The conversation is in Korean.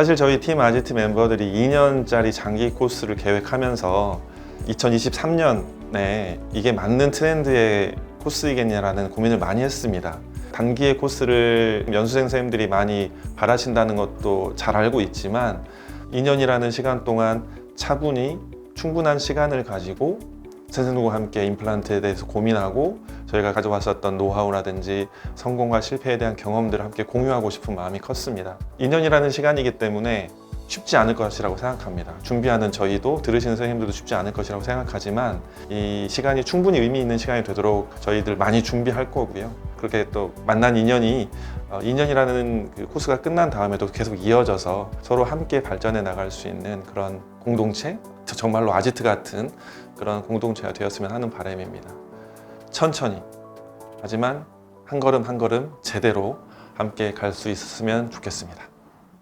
사실 저희 팀 아지트 멤버들이 2년짜리 장기 코스를 계획하면서 2023년에 이게 맞는 트렌드의 코스이겠냐라는 고민을 많이 했습니다. 단기의 코스를 연수생 선생님들이 많이 바라신다는 것도 잘 알고 있지만 2년이라는 시간 동안 차분히 충분한 시간을 가지고 선생님과 함께 임플란트에 대해서 고민하고 저희가 가져왔었던 노하우라든지 성공과 실패에 대한 경험들을 함께 공유하고 싶은 마음이 컸습니다. 2년이라는 시간이기 때문에 쉽지 않을 것이라고 생각합니다. 준비하는 저희도 들으시는 선생님들도 쉽지 않을 것이라고 생각하지만 이 시간이 충분히 의미 있는 시간이 되도록 저희들 많이 준비할 거고요. 그렇게 또 만난 인연이 어, 2년이라는 그 코스가 끝난 다음에도 계속 이어져서 서로 함께 발전해 나갈 수 있는 그런 공동체, 저- 정말로 아지트 같은 그런 공동체가 되었으면 하는 바람입니다. 천천히 하지만 한 걸음 한 걸음 제대로 함께 갈 수 있었으면 좋겠습니다.